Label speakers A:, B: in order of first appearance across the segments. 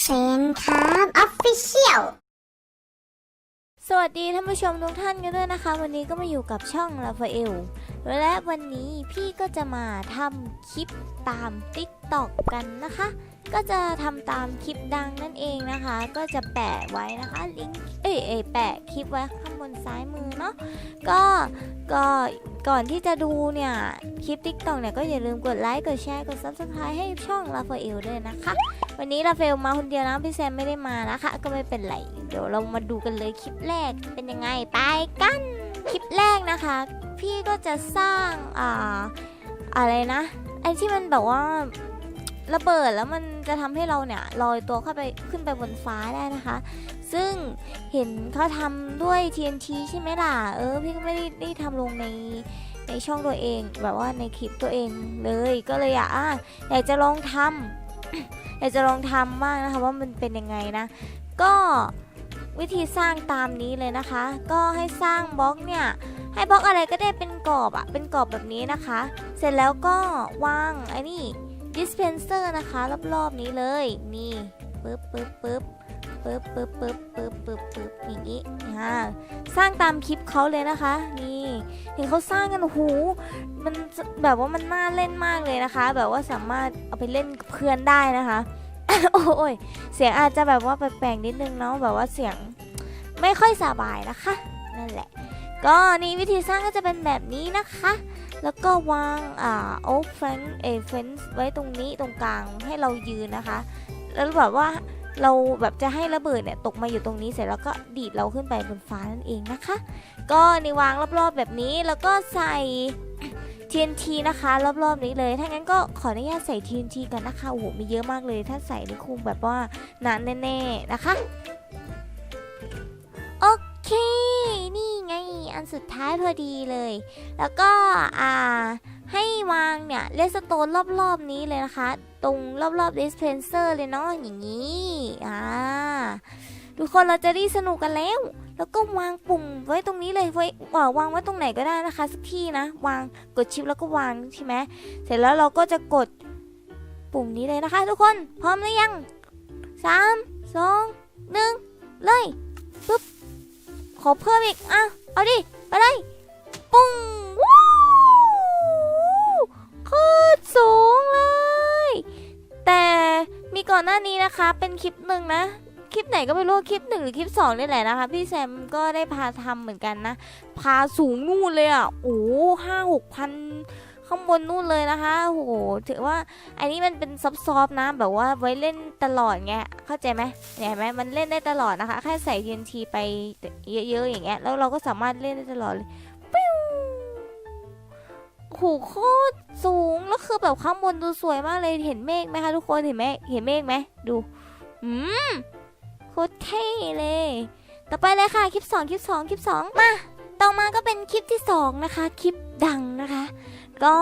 A: เซนครับออฟฟิเชียล
B: สวัสดีท่านผู้ชมทุกท่านกันด้วยนะคะ วันนี้ก็มาอยู่กับช่องลาฟาเอลและวันนี้พี่ก็จะมาทำคลิปตาม TikTok กันนะคะ ก็จะทำตามคลิปดังนั่นเองนะคะ ก็จะแปะไว้นะคะลิงก์เอ้ยเอ้ยแปะคลิปไว้ข้างบนซ้ายมือเนาะก็ก็ ก่อนที่จะดูเนี่ย คลิป TikTok เนี่ยก็อย่าลืมกดไลค์ กดแชร์ กด Subscribe ให้ช่องลาฟเอลด้วยนะคะ วันนี้ลาเฟลมาคนเดียวนะ พี่แซมไม่ได้มานะคะ ก็ไม่เป็นไร เดี๋ยวเรามาดูกันเลยคลิปแรกเป็นยังไงไปกัน คลิปแรกนะคะ พี่ก็จะสร้างอ่าอะไรนะไอ้ที่มันแบบว่าระเบิดแล้วมันจะทำให้เราเนี่ยลอยตัวเข้าไปขึ้นไปบนฟ้าได้นะคะ ซึ่งเห็นเขาทำด้วย TNT ใช่ไหมล่ะ เออ พี่ก็ไม่ได้ได้ทำลงในในช่องตัวเอง แบบว่าในคลิปตัวเองเลย ก็เลยอยากอะอยากจะลองทำอยากจะลองทำบ้างนะคะว่ามันเป็นยังไงนะ ก็วิธีสร้างตามนี้เลยนะคะ ก็ให้สร้างบล็อกเนี่ย ให้บล็อกอะไรก็ได้เป็นกรอบอะเป็นกรอบแบบนี้นะคะ เสร็จแล้วก็วางไอ้นี่ dispenser นะคะ รอบๆนี้เลย นี่ปึ๊บปึ๊บปึ๊บ ปึ๊บปึ๊บปึ๊บปึ๊บปึ๊บปึ๊บอย่างนี้อ่าสร้างตามคลิปเขาเลยนะคะ นี่เห็นเขาสร้างกันโอ้โหมันแบบว่ามันน่าเล่นมากเลยนะคะ แบบว่าสามารถเอาไปเล่นกับเพื่อนได้นะคะ โอ้ยเสียงอาจจะแบบว่าแปลกๆนิดนึงเนาะแบบว่าเสียงไม่ค่อยสบายนะคะ นั่นแหละ ก็นี่วิธีสร้างก็จะเป็นแบบนี้นะคะ แล้วก็วางอ่าโอ๊กแฟนเอเฟนส์ไว้ตรงนี้ตรงกลางให้เรายืนนะคะ แล้วแบบว่า เราแบบจะให้ระเบิดเนี่ยตกมาอยู่ตรงนี้เสร็จแล้วก็ดีดเราขึ้นไปบนฟ้านั่นเองนะคะ ก็ในวางรอบๆแบบนี้แล้วก็ใส่ TNT นะคะ รอบๆนี้เลย ถ้างั้นก็ขออนุญาตใส่ TNT กันนะคะโอ้โหมีเยอะมากเลย ถ้าใส่นี่คงแบบว่านานแน่ๆนะคะโอเค นี่ไง อันสุดท้ายพอดีเลย แล้วก็อ่า ให้วางเนี่ยเลสโตนรอบๆนี้เลยนะคะ ตรงรอบๆ dispenser เลยเนาะอย่างนี้อ่าทุกคนเราจะได้สนุกกันแล้ว แล้วก็วางปุ่มไว้ตรงนี้เลยไว้อ่าวางไว้ตรงไหนก็ได้นะคะ สักที่นะ วางกดชิปแล้วก็วางใช่ไหมเสร็จแล้วเราก็จะกดปุ่มนี้เลยนะคะ ทุกคนพร้อมหรือยังสามสองหนึ่งเลยปึ๊บขอเพิ่มอีกอะเอาดิไปเลยปุ้ง อนหน้านี้นะคะเป็นคลิปหนึ่งนะคลิปไหนก็ไม่รู้คลิปหนึ่งหรือคลิปสองนี่แหละนะคะ พี่แซมก็ได้พาทำเหมือนกันนะ พาสูงนู่นเลยอะโอ้ห้าหกพันข้างบนนู่นเลยนะคะโอ้โหถือว่าอันนี้มันเป็นซับซอฟๆนะแบบว่าไว้เล่นตลอดไงเข้าใจไหมเนี่ยเห็นไหมมันเล่นได้ตลอดนะคะ แค่ใส่ TNT ไปเยอะๆอย่างเงี้ยแล้วเราก็สามารถเล่นได้ตลอดเลยปิ้ว หโคตรสูงแล้วคือแบบข้างบนดูสวยมากเลยเห็นเมฆไหมคะทุกคนเห็นไหมเห็นเมฆไหมดูอืมโคตรเท่เลย ต่อไปเลยค่ะคลิป 2 คลิป 2 คลิป 2 มาต่อมาก็เป็นคลิปที่ 2 นะคะ คลิปดังนะคะ ก็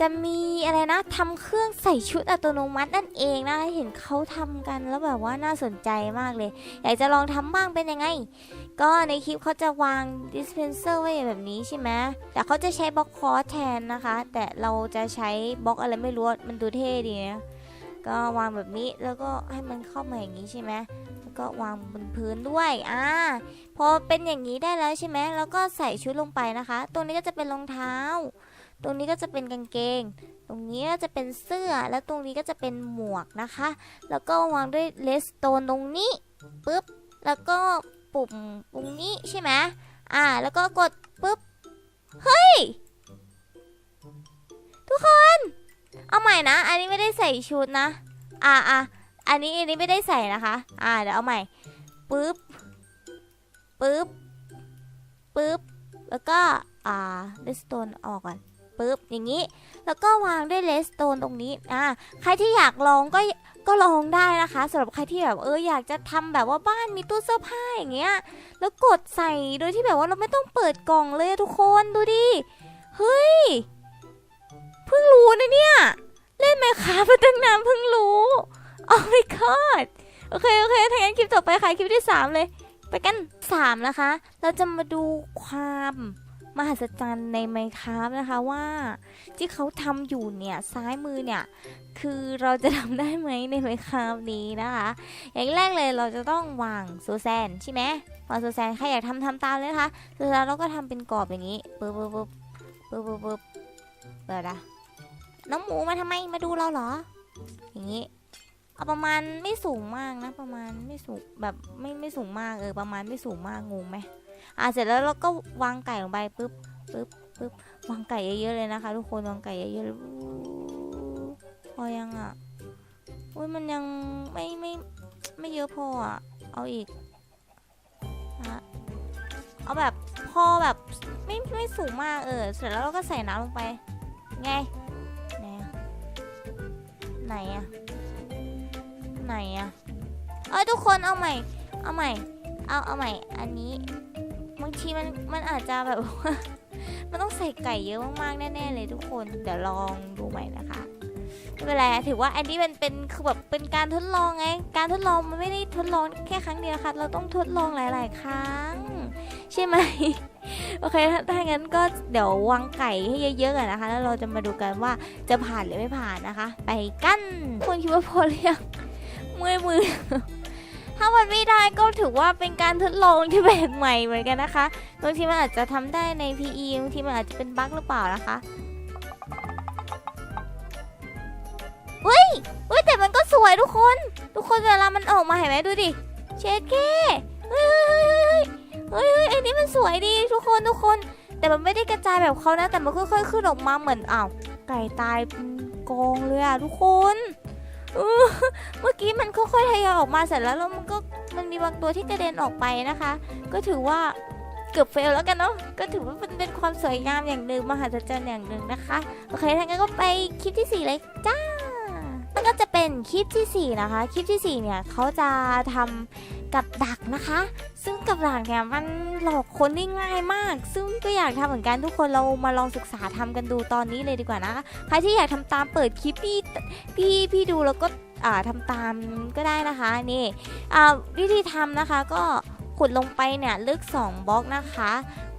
B: จะมีอะไรนะทำเครื่องใส่ชุดอัตโนมัตินั่นเองนะคะเห็นเขาทำกันแล้วแบบว่าน่าสนใจมากเลย อยากจะลองทำบ้างเป็นยังไง ก็ในคลิปเขาจะวาง dispenser ไว้แบบนี้ใช่ไหมแต่เขาจะใช้บล็อกคอร์แทนนะคะ แต่เราจะใช้บล็อกอะไรไม่รู้มันดูเท่ดีนะก็วางแบบนี้แล้วก็ให้มันเข้ามาอย่างนี้ใช่ไหมแล้วก็วางบนพื้นด้วยอ่าพอเป็นอย่างนี้ได้แล้วใช่ไหมแล้วก็ใส่ชุดลงไปนะคะ ตรงนี้ก็จะเป็นรองเท้า ตรงนี้ก็จะเป็นกางเกง ตรงนี้ก็จะเป็นเสื้อแล้วตรงนี้ก็จะเป็นหมวกนะคะ แล้วก็วางด้วยเลสโตนตรงนี้ปึ๊บแล้วก็ ปุ่มตรงนี้ใช่ไหมอ่า แล้วก็กดปึ๊บ เฮ้ย ทุกคน เอาใหม่นะ อันนี้ไม่ได้ใส่ชุดนะ อ่าอ่าอันนี้อันนี้ไม่ได้ใส่นะคะ อ่า เดี๋ยวเอาใหม่ปึ๊บปึ๊บปึ๊บ แล้วก็ อ่าเลสโตนออกก่อน ปึ๊บอย่างนี้ แล้วก็วางด้วยเลสโตนตรงนี้อ่าใครที่อยากลองก็ก็ลองได้นะคะสำหรับใครที่แบบเอออยากจะทำแบบว่าบ้านมีตู้เสื้อผ้าอย่างเงี้ยแล้วกดใส่โดยที่แบบว่าเราไม่ต้องเปิดกล่องเลยทุกคนดูดิเฮ้ยเพิ่งรู้นะเนี่ย เล่นไหมคะมาตั้งนานเพิ่งรู้โอ้ my god โอเคโอเคถ้างั้นคลิปต่อไปค่ะคลิปที่ 3 เลย ไปกัน 3 นะคะ เราจะมาดูความ มหัศจรรย์ในไมค์ครับนะคะว่าที่เขาทำอยู่เนี่ยซ้ายมือเนี่ยคือเราจะทำได้ไหมในไมค์ครับนี้นะคะ อย่างแรกเลยเราจะต้องวางโซแซนใช่ไหมวางโซแซนใครอยากทำทำตามเลยนะคะเสร็จแล้วเราก็ทำเป็นกรอบอย่างนี้ปึ๊บปึ๊บปึ๊บปึ๊บปึ๊บปึ๊บเปิดอะน้องหมูมาทำไมมาดูเราเหรอ อย่างนี้เอาประมาณไม่สูงมากนะ ประมาณไม่สูงแบบไม่ไม่สูงมากเออประมาณไม่สูงมากงงไหม อะเสร็จแล้วเราก็วางไก่ลงไปปึ๊บปึ๊บปึ๊บวางไก่เยอะๆเลยนะคะ ทุกคนวางไก่เยอะๆวู้พอยังอะอุ้ยมันยังไม่ไม่ไม่เยอะพออะเอาอีกอะเอาแบบพอแบบไม่ไม่สูงมากเออเสร็จแล้วเราก็ใส่น้ำลงไป ไง ไหนอะไหนอะไหนอะเอ้ยทุกคนเอาใหม่ เอาใหม่ เอาเอาใหม่ อันนี้างทีมันมันอาจจะแบบว่า มันต้องใส่ไก่เยอะมากๆ แน่ๆเลยทุกคน เดี๋ยวลองดูใหม่นะคะไม่เป็นไรถือว่าอันนี้มันเป็นคือแบบเป็นการทดลองไง การทดลองมันไม่ได้ทดลองแค่ครั้งเดียวนะคะเราต้องทดลองหลาย ๆ ครั้ง ใช่ไหม โอเค ถ้าถ้างั้นก็เดี๋ยววางไก่ให้เยอะๆก่อนนะคะ แล้วเราจะมาดูกันว่าจะผ่านหรือไม่ผ่านนะคะ ไปกันคนคิดว่าพอหรือยังเมื่อยมือ ถ้ามันไม่ได้ก็ถือว่าเป็นการทดลองที่แปลกใหม่เหมือนกันนะคะบางทีมันอาจจะทำได้ใน PE บางทีมันอาจจะเป็นบั๊กหรือเปล่านะคะเฮ้ยเฮ้ยแต่มันก็สวยทุกคน ทุกคนเวลามันออกมาเห็นไหมดูดิเชดเก้เฮ้ยเฮ้ยเฮ้ยเฮ้ยเฮ้ยไอ้นี่มันสวยดีทุกคนทุกคน แต่มันไม่ได้กระจายแบบเขานะ แต่มันค่อยๆขึ้นออกมาเหมือนอ้าวไก่ตายกองเลยอะทุกคน เมื่อกี้มันค่อยๆทยอยออกมาเสร็จแล้วแล้วมันก็มันมีบางตัวที่กระเด็นออกไปนะคะ ก็ถือว่าเกือบเฟลแล้วกันเนาะก็ถือว่ามันเป็นความสวยงามอย่างหนึ่งมหัศจรรย์อย่างหนึ่งนะคะโอเคทั้งงั้นก็ไปคลิปที่สี่เลยจ้ามันก็จะเป็นคลิปที่สี่นะคะ คลิปที่สี่เนี่ยเขาจะทำ กับดักนะคะ ซึ่งกับดักเนี่ยมันหลอกคนได้ง่ายมาก ซึ่งก็อยากทำเหมือนกันทุกคนเรามาลองศึกษาทำกันดูตอนนี้เลยดีกว่านะคะใครที่อยากทำตามเปิดคลิปพี่พี่พี่ดูแล้วก็อ่าทำตามก็ได้นะคะนี่อ่าวิธีทำนะคะก็ขุดลงไปเนี่ยลึก 2บล็อกนะคะ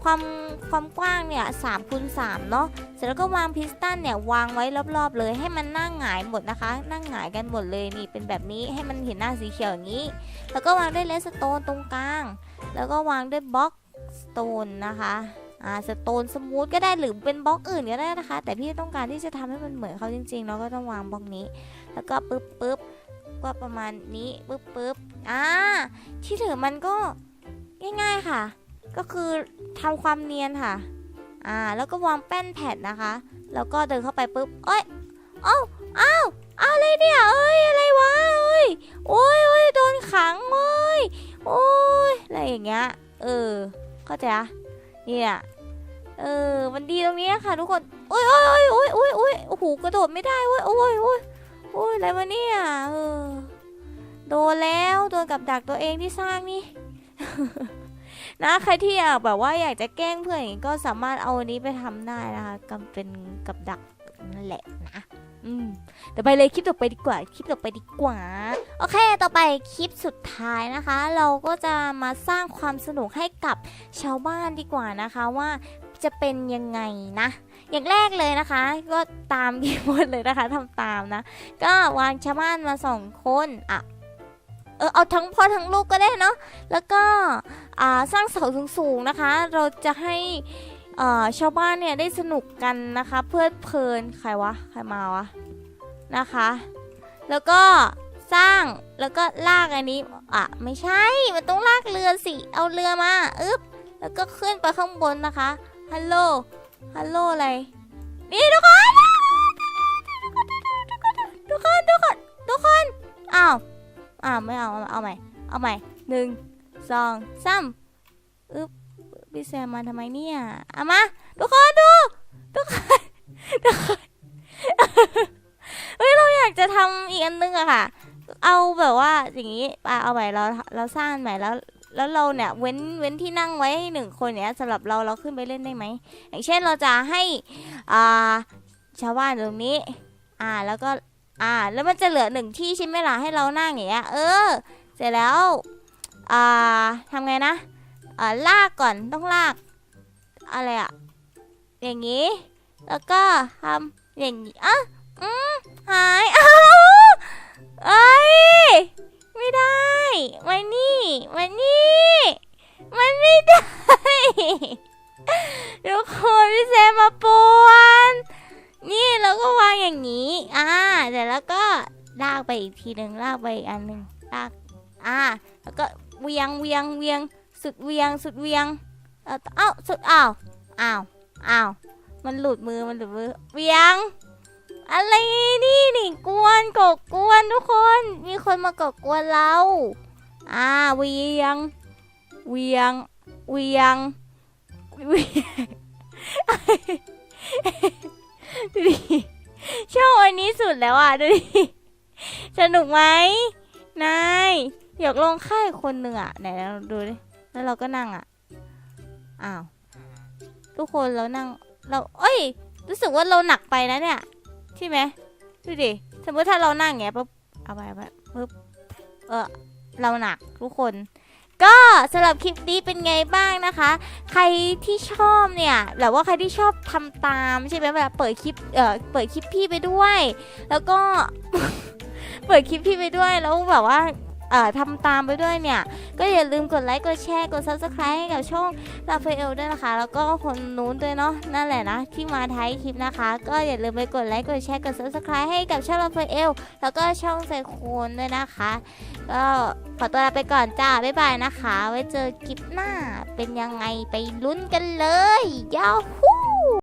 B: ความความกว้างเนี่ย3คูณ3เนาะ เสร็จแล้วก็วางพิสตันเนี่ยวางไว้รอบๆเลย ให้มันนั่งหงายหมดนะคะ นั่งหงายกันหมดเลยนี่เป็นแบบนี้ให้มันเห็นหน้าสีเขียวอย่างนี้ แล้วก็วางด้วยเลสโตนตรงกลาง แล้วก็วางด้วยบล็อกสโตนนะคะอ่าสโตนสมูทก็ได้หรือเป็นบล็อกอื่นก็ได้นะคะ แต่พี่ต้องการที่จะทำให้มันเหมือนเขาจริงๆเราก็ต้องวางบล็อกนี้ แล้วก็ปึ๊บปึ๊บก็ประมาณนี้ปึ๊บปึ๊บอ่าที่ถือมันก็ง่ายๆค่ะ ก็คือทำความเนียนค่ะ อ่า แล้วก็วางแป้นแผ่นนะคะ แล้วก็เดินเข้าไปปุ๊บ เอ้ยเอ้าอ้าวอ้าอะไรเนี่ย เอ้ย อะไรวะ เอ้ย โอ้ยโอ้ยโดนขังเอ้ย โอ้ย อะไรอย่างเงี้ย เออ เข้าใจอะเนี่ย เออ มันดีตรงนี้ค่ะทุกคน โอ้ยโอ้ยโอ้ยโอ้ยโอ้ยโอ้โห กระโดดไม่ได้เว้ย โอ้ยโอ้ยโอ้ยอะไรวะเนี่ย เออ โดนแล้ว โดนกับดักตัวเองที่สร้างนี่ นะใครที่อยากแบบว่าอยากจะแกล้งเพื่อนอย่างงี้ก็สามารถเอาอันนี้ไปทำได้นะคะกับเป็นกับดักนั่นแหละนะอืมเดี๋ยวไปเลยคลิปต่อไปดีกว่าคลิปต่อไปดีกว่า โอเค ต่อไปคลิปสุดท้ายนะคะ เราก็จะมาสร้างความสนุกให้กับชาวบ้านดีกว่านะคะว่าจะเป็นยังไงนะ อย่างแรกเลยนะคะ ก็ตามคีบอร์ดเลยนะคะทำตามนะ ก็วางชาวบ้านมาสองคนอะ เออเอาทั้งพ่อทั้งลูกก็ได้เนาะแล้วก็อ่าสร้างเสาสูงๆนะคะ เราจะให้อ่าชาวบ้านเนี่ยได้สนุกกันนะคะ เพลิดเพลินใครวะใครมาวะนะคะ แล้วก็สร้างแล้วก็ลากอันนี้อะไม่ใช่มันต้องลากเรือสิเอาเรือมาอึ๊บแล้วก็ขึ้นไปข้างบนนะคะฮัลโหลฮัลโหลอะไรนี่ทุกคนทุกคนทุกคนทุกคนอ้าว อ้าไม่เอาเอาใหม่ เอาใหม่หนึ่งสองสามอึ๊บพี่แซมมาทำไมเนี่ยเอามา ทุกคนดูทุกคนทุกคนเฮ้ยเราอยากจะทำอีกอันนึงอะค่ะ เอาแบบว่าอย่างนี้อะเอาใหม่เราเราสร้างใหม่แล้วแล้วเราเนี่ยเว้นเว้นที่นั่งไว้ให้หนึ่งคนเนี่ยสำหรับเราเราขึ้นไปเล่นได้ไหมอย่างเช่นเราจะให้อ่าชาวบ้านตรงนี้ อ่าแล้วก็ อ่า แล้วมันจะเหลือหนึ่งที่ใช่ไหมล่ะให้เรานั่งอย่างเงี้ย เออ เสร็จแล้ว อ่าทำไงนะ อ่า ลากก่อน ต้องลาก อะไรอะอย่างนี้ แล้วก็ทำอย่างนี้อะอืมหายอ้าวเอ้ย ไม่ได้ มานี่ มานี่ มันไม่ได้ ทุกคนพี่เซมมาปวน นี่เราก็วางอย่างนี้ อ่า แล้วก็ลากไปอีกทีหนึ่งลากไปอีกอันหนึ่งลากอ่าแล้วก็เวียงเวียงเวียงสุดเวียงสุดเวียงเอ้าเอ้าสุดอ้าวอ้าวอ้าวมันหลุดมือมันหลุดมือเวียง อะไรนี่นี่กวนกบกวนทุกคน มีคนมากบกวนเราอ่าเวียง เวียง เวียงเวียง ชอบอันนี้สุดแล้วอะดูดิสนุกไหมนายอยากลงค่ายคนหนึ่งอะไหนเราดูดิแล้วเราก็นั่งอะอ้าวทุกคนเรานั่งเราเอ้ย รู้สึกว่าเราหนักไปนะเนี่ยใช่ไหมดูดิสมมติถ้าเรานั่งอย่างเงี้ยปุ๊บเอาไปเอาไปปุ๊บเออเราหนักทุกคน ก็สำหรับคลิปนี้เป็นไงบ้างนะคะ ใครที่ชอบเนี่ยแบบว่าใครที่ชอบทำตามใช่ไหมเวลาเปิดคลิปเอ่อเปิดคลิปพี่ไปด้วย แล้วก็ เปิดคลิปพี่ไปด้วยแล้วแบบว่า เอ่อทำตามไปด้วยเนี่ย ก็อย่าลืมกดไลค์กดแชร์กด subscribe ให้กับช่องลาเฟลด้วยนะคะ แล้วก็คนนู้นด้วยเนาะนั่นแหละนะ ที่มาท้ายคลิปนะคะ ก็อย่าลืมไปกดไลค์กดแชร์กด subscribe ให้กับช่องลาเฟลแล้วก็ช่องไซโคนด้วยนะคะ ก็ขอตัวลาไปก่อนจ้าบ๊ายบายนะคะ ไว้เจอคลิปหน้าเป็นยังไงไปลุ้นกันเลยยาฮู